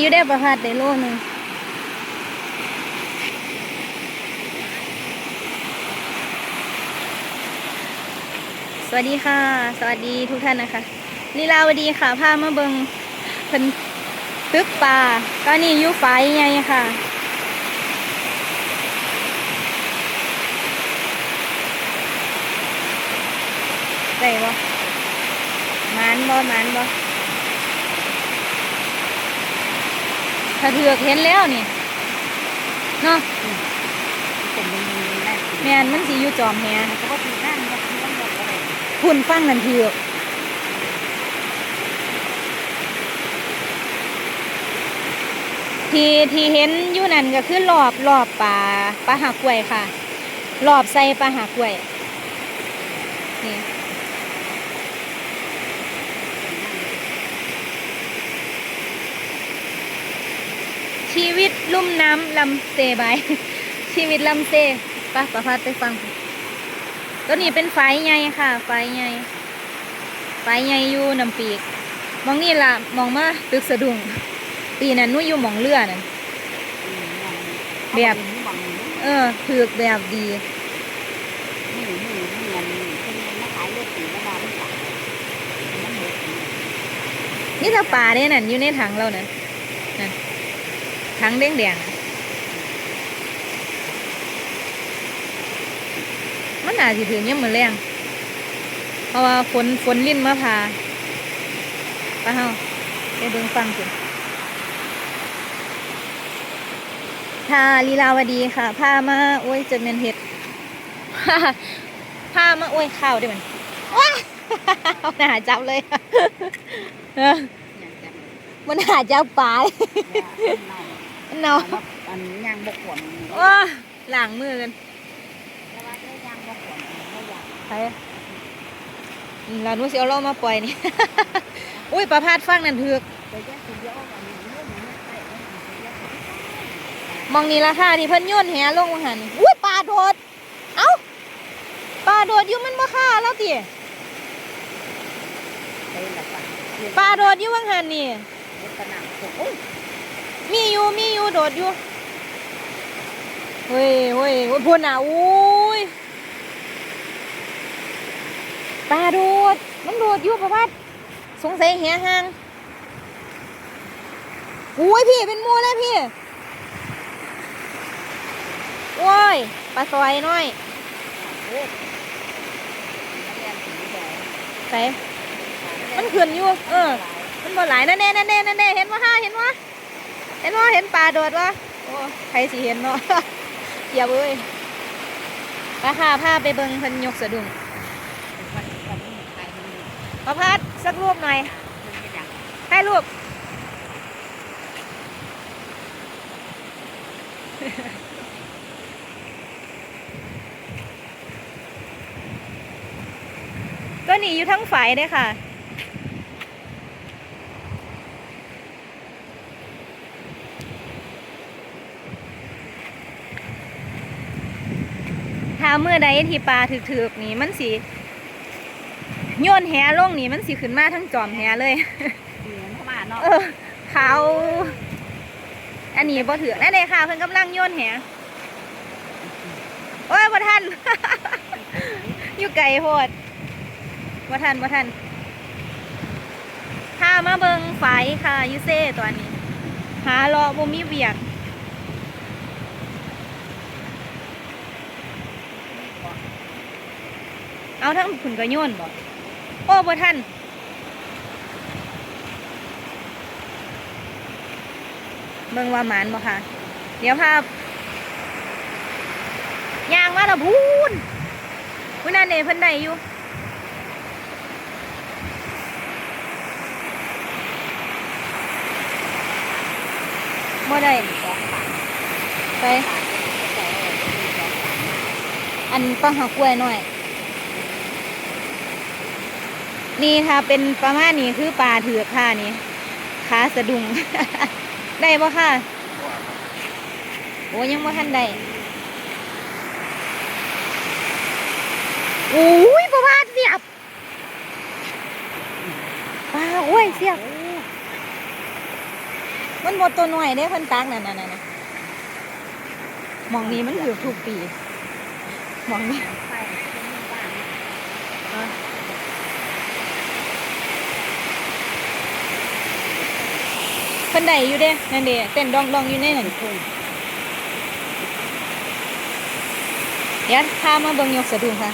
อยู่ได้ประพัดได้โลหนึงสวัสดีค่ะ สวัสดีทุกท่านนะคะลีลาวดีค่ะพามาเบิงเพิ่นตึกป่าก็นี่ยู่ไฟไงค่ะได้บ่มานบ่มานบ่ ถ้าเถือกเห็นแล้วนี่เนาะเป็นมันแม่นแม่นมันสิอยู่จอมแฮเขาก็ถือนั่นก็ถือว่าหมดอะไรพุ่นฟังนั่นเถือกที่ที่เห็นอยู่นั่นก็คือรอบรอบป่าปลาหากล้วยค่ะรอบใส่ปลาหากล้วยนี่ ชีวิตลุ่มน้ำลำเซบายชีวิตลำเซปะประพัดไปฟัง ตัวนี้เป็นไฟใหญ่ค่ะ ไฟใหญ่ไฟใหญ่อยู่น้ำปีก มองนี่ละมองมาตึกสะดุ้งปีนั้นหนู้อยู่หมองเรือนั่นแบบ เออถือกแบบดีนี่เงินเป็นมาขายเลือดสีแล้วมาไม่ขายมันหมดนี่ถ้าปลาเนี่ยนั่นอยู่ในถังเรานั่นนั่น ถังแดงแดงๆมันน่าสิถึงยังมือแรงเพราะว่าฝนฝนลิ้นมาพาไปเฮาไปเบิ่งฟังสิค่ะลีลาวดีค่ะพามาโอ้ยจะเมนเห็ดพามาโอ้ยข้าวได้มันว้าหนาจับเลยมันหาเจ้าปลาเลย เนาอันยางบกขวมว้าล้างมือกันแล้วว่าได้ยางบกขวมไม่อยากใครอืมเราหนูสิเอาเรามาปล่อยนี่ อุ้ยปลาพาดฟังนั่นเถือกไปแยกตัวเดียวกันนี่เรื่องนี้ไปมองนี่ราคาที่เพิ่นโยนแหลงมาหันนี่อุ้ยปลาโดด เอ้าปลาโดดอยู่มันบ่ค่าแล้วติไปละปะปลาโดดอยู่วังหันนี่ขนาดโอ้ย มีอยู่มีอยู่โดดอยู่เฮ้ยเฮ้ยพุ่นอะอุ้ยปลาโดดมันโดดอยู่ประพัดสงสัยแหห่างอุ้ยพี่เป็นมูเลยพี่โอ้ยปลาซอยน้อยแดงใส่มันขึ้นอยู่ เออ มันบ่หลายนั่นแน่นั่นแน่นั่นแน่เห็นว่าห้าเห็นว่า ห็นว่าเห็นปลาโดดวะโอ้ใครสิเห็นเนาะเกียบเอ้ยปลาค่ะพาไปเบิงพิ่นยกสะดุ้งวันวันนี้ใครมันพระพัดสักรูปหน่อยให้รูปก็หนีอยู่ทั้งฝ่ายเลยค่ะ เมื่อใดที่ปลาถึกๆนี่มันสิโยนแหลงนี่มันสิขึ้นมาทั้งจอมแหเลยเหมือนเข้ามาเนาะเออเขาอันนี้บ่ถือนั่นเลยค่ะ เพิ่นกำลังโยนแหโอ้ยบ่ทัน อยู่ไกลโพดบ่ทันบ่ทันพามาเบิงไฟค่ะอยูเซ่ตัวนี้หารอบ่มีเวียก เอาทั้งผุนกระโยนบ่โอ้บ่ทันเบิ่งว่าหมานบ่ค่ะ เดี๋ยวพาย่างมาและพูนวินาเนเพิ่นได้อยู่บ่ได้สองบาทไป อันปลาหักกล้วยหน่อย นี่ถ้าเป็นประมาณนี้คือปลาเถือกค่ะนี่ขาสะดุ้งได้บ่ค่ะ โอ้ยังบ่ทันได้โอ้ยประมาณเสียบปลาโอ้ยเสียบ มันหมดตัวหน่อยเด้เพิ่นตักนั่นน่ะน่ะน่ะหมองนี้มันถือทุกปี มองนี้ ไฟเป็นบ้าน เพิ่นได้อยู่เด้นั่นเด้เต้นดองดองๆอยู่ในนั่นทุ่งเดี๋ยวพามาเบิ่งยกสะดุ้งค่ะ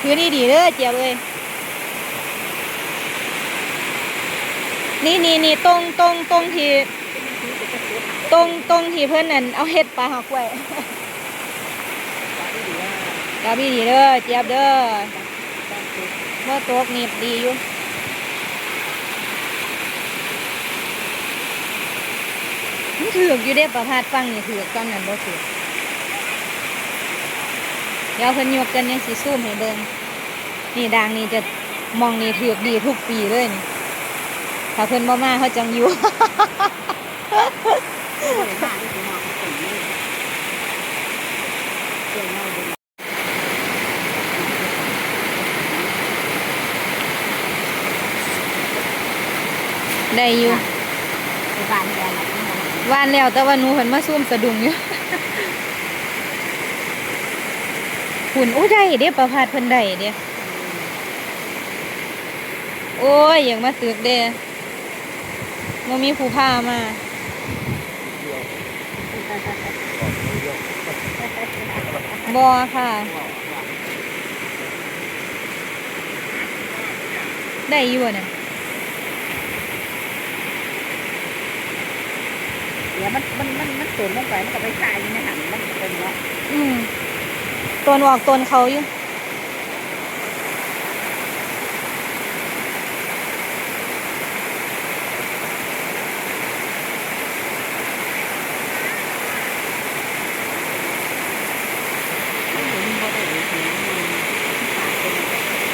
คือดีดีๆเด้อเจียบเอ้ยนี่นี่นี่ตรงตรงตรงที่ตรงตรงที่เพิ่นนั่นเอาเห็ดปลาหักไว้จับดีดีๆเด้อเจียบเด้อเมื่อตกหนีบดีอยู่มัน ถือกอยู่เด้ประพาดฟังนี่ถือกฟังนั่นบ่ถือกเดี๋ยวเพิ่นยกกันยังสิซูมให้เบิ่งนี่ดังนี่จะมองนี่ถือกดีทุกปีเลยนี่ถ้าเพิ่นบ่มาเขาจังอยู่ได้อยู่ในบ้านแกน่ะที่มัน วานแล้วแต่ว่าหนูเพิ่นมาซูมสะดุ้งอยู่หุ่นโอ้ได้เด้ประพาดเพิ่นได้เด้โอ้ยอย่ากมาตึกเด้บ่มีผู้พามาบ่ค่ะ ได้อยู่อะน่ะ เดี๋ยวมันมันมันมันสูงลงไปมันก็ไปใส่อยู่ในหันมันเป็นเนาะอืมตวนออกตวนเขาอยู่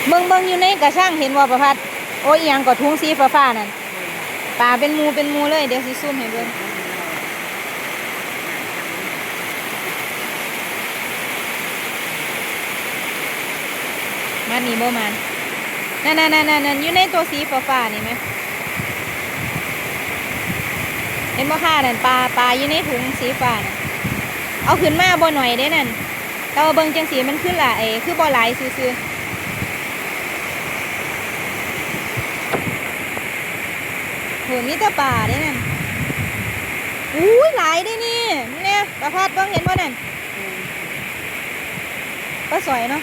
เบิ่งเบิ่งอยู่ในกระช่างเห็นว่าประพัดโอ้ยอหยังก็ทุงสีฟ้าฟ้าๆนั่นปลาเป็นมูเป็นมูเลยเดี๋ยวสิซูมให้เบิ่ง มันนี่บ่มันนั่นนั่นนั่นนั่นอยู่ในตัวสีฟ้าฟ้าๆนี่ไหมเห็นบ่ค่ะนั่นปลาปลาอยู่ในถุงสีฟ้านะเอาขึ้นมาบ่หน่อยเด้นั่นแต่ว่าเบิ่งจังสีมันขึ้นหลายคือบ่หลายซื่อๆโหมีแต่ป่าเด้นั่นอุ้ยหลายได้นี่นี่ประพัดเบ้างเห็นบ่นั่นปลาสอยเนาะ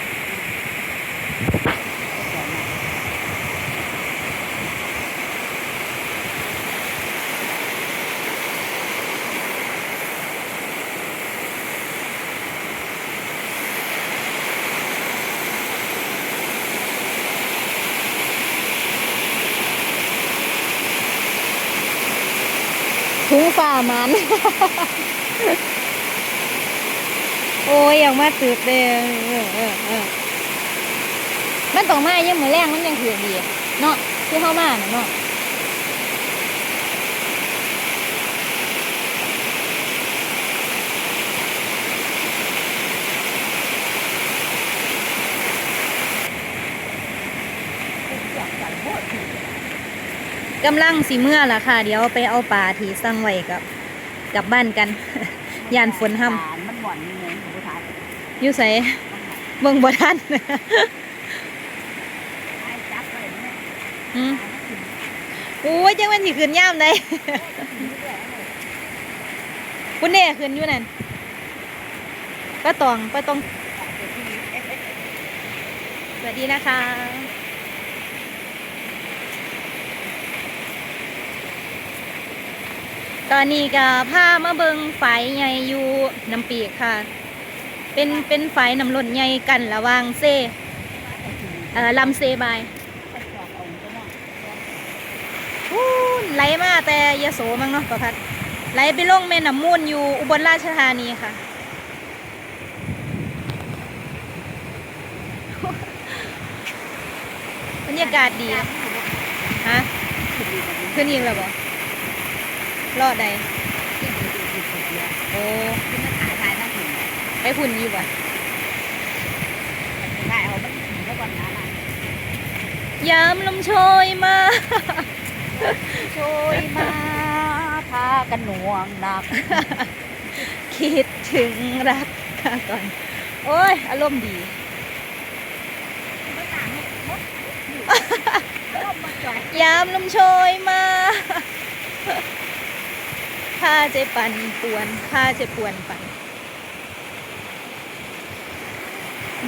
ถุงฝ่ามัน โอ้ยอยากมาตืดเลยมันต้องมายังมือแรงมันยังถือดีเนาะที่เข้ามาเนาะ กำลังสีเมื่อล่ะค่ะ เดี๋ยวไปเอาปลาที่สั่งไว้กับกลับบ้านกัน ยานฝนห้ำมันบ่อนนี่ไงของผู้ชายอยู่ใส่เบิ่งบ่ทันไอ้จับไปเนี่ยอืมโอ้ยจังมันสิขึ้นย่ามได้คุณเน่ขึ้นอยู่นั่นป้าตองป้าตอง สวัสดีนะคะ ตอนนี้ก็พามาเบิงไฟใหญ่อยู่น้ำปีกค่ะ เป็นเป็นไฟน้ำล้นใหญ่กันระวางเซเอ่อลำเซบายไหลมาแต่ยโสมั้งเนาะประพัดไหลไปลงแม่น้ำมูลอยู่อุบลราชธานีค่ะ บรรยากาศดีฮะขึ้นอีกแล้วบ่ รอดใดโอ้ถ่ายถ่ายทั้งถึงไปพุ่นอยู่บ่ถ่ายเอามันถึงแล้วก่อนนะยามลมโชยมาโชยมาพากันหน่วงหนัก คิดถึงรักค่ะก่อน โอ้ย อารมณ์ดียามลมโชยมา พาเจปันปวนพาเจปวนปัน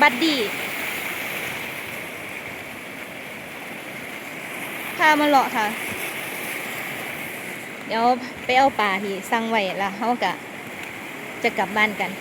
บัดดี้พามาเลาะค่ะ เดี๋ยวไปเอาปลาที่สั่งไว้ละเขากะจะกลับบ้านกัน